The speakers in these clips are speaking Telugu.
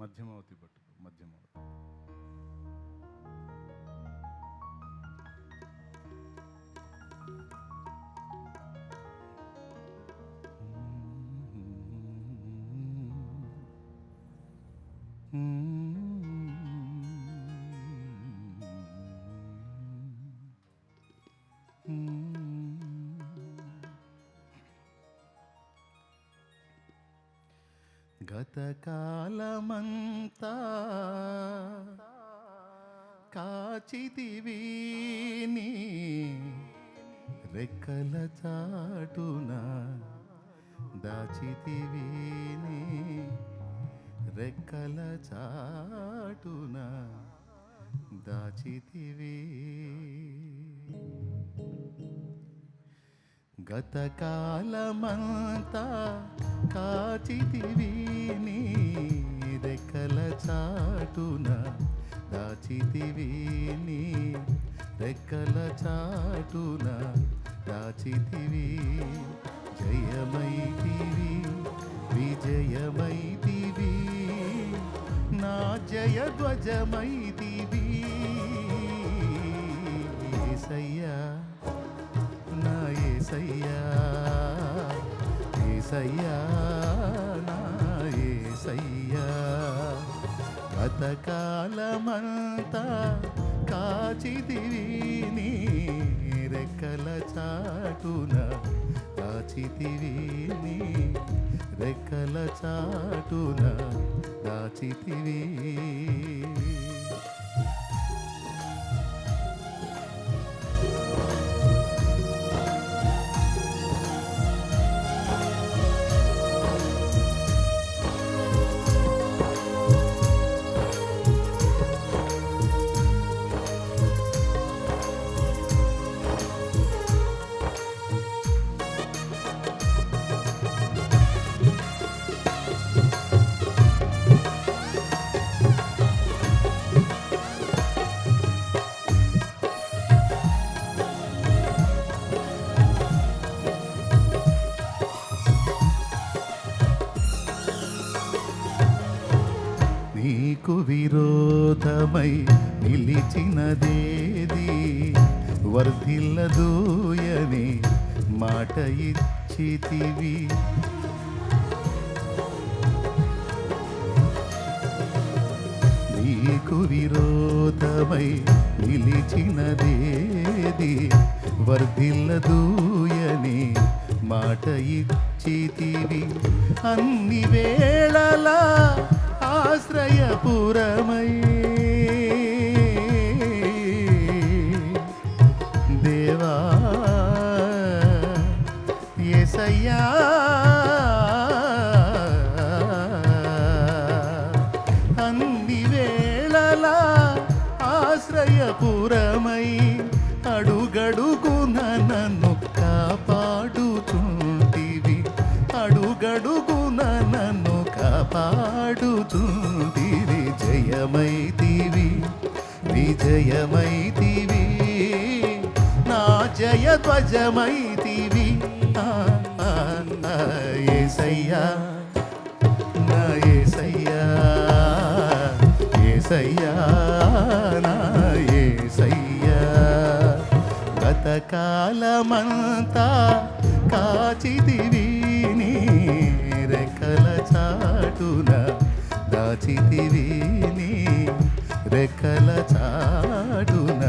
మధ్యమవతి పట్టుకో మధ్యమవతి. Mm-hmm. గతకాలమంతా కాచితివి నీ రెక్కల చాటున దాచితివి నీ రెక్కల చాటున దాచితివి గతకాలమంతా కాచితివి నీ రెక్కల చాటున దాచితివి నీ రెక్కల చాటున దాచితివి జయమైతివి విజయమైతివి. నా జయ ధ్వజమైతివి ఏసయ్యా. ఏసయ్యా ఏసయ్యా నా ఏసయ్యా. గతకాలమంతా కాచితివి నీ రెక్కల చాటున. దాచితివి నీ రెక్కల చాటున. దాచితివి విరోధమై నిలిచినదేది? వర్ధిల్లదూయని మాట ఇచ్చితివి. నీకు విరోధమై నిలిచినదేది? వర్ధిల్లదూయని మాట ఇచ్చితివి. అన్ని వేళలా ஆசிரயபுரமையே. జయమైతివి నా జయ ధ్వజమైతివి ఆ, ఆ, ఆ, ఏసయ్యా నా ఏసయ్యా ఏసయ్యా నా ఏసయ్యా. గతకాలమంతా కాచితివి నీ రెక్కల చాటున దాచితివి. రెక్కల చాటున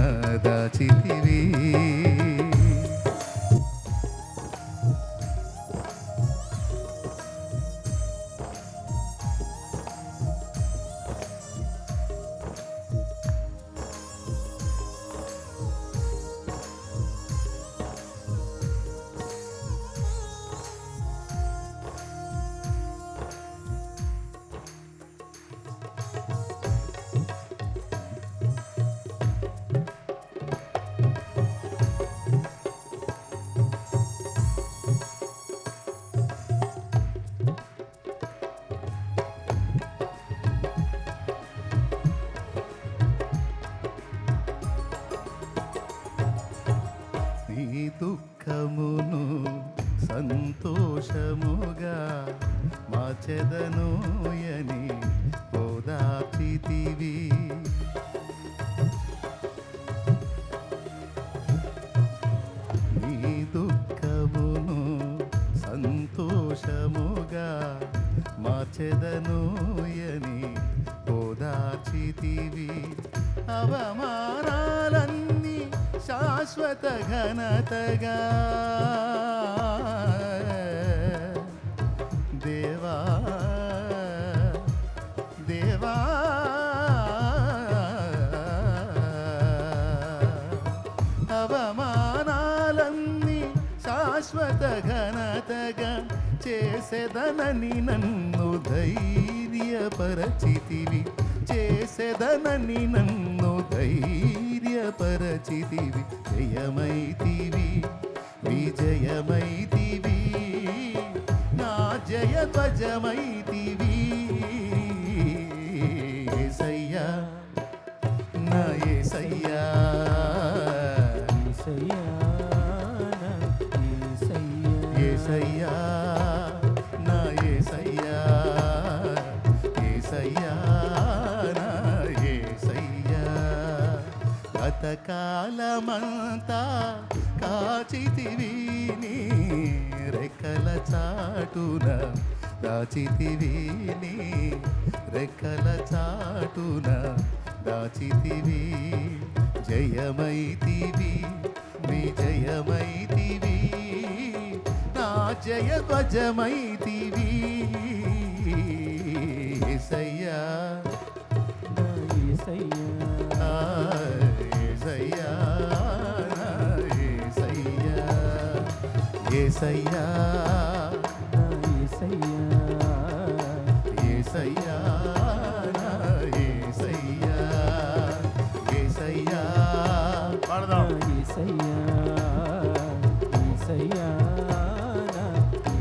మార్చెదనోయని ఓదార్చితివి నీ దుఃఖమును సంతోషముగా మార్చెదనోయని ఓదార్చితివి అవమానాలన్నీ శాశ్వత ఘనతగా శాశ్వత ఘనతగా చేసేదనని నన్ను ధైర్యపరచితివి. చేసేదనని నన్ను ధైర్యపరచితివి. జయమైతివి విజయమైతివి నా జయ ధ్వజమైతివి ఏసయ్యా నా ఏ సయ్యా గతకాలమంతా కాచితివి నీ రెక్కల చాటున. దాచితివి నీ రెక్కల చాటున. దాచితివి జయమైతివి విజయమైతివి నా జయ ధ్వజమైతివి సయ్యా సయ్యా ఏసయ్యా. ఏసయ్యా ఏసయ్యా ఏసయ్యా పాడదాం నా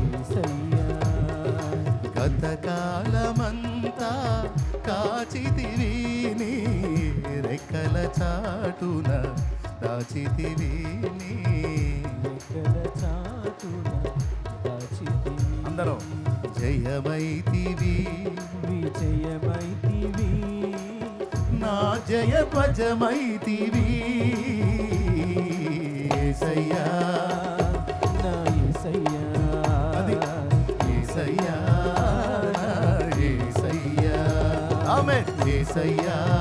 యేసయ్యా. గతకాలమంతా కాచితివి నీ రెక్కల చాటున దాచితివి నీ. అందరూ. జయమైతివి. విజయమైతివి. నా జయ ధ్వజమైతివి ఏసయ్యా. నా యేసయ్యా. అది. ఏసయ్యా. ఏసయ్యా. ఆమె ఏసయ్యా.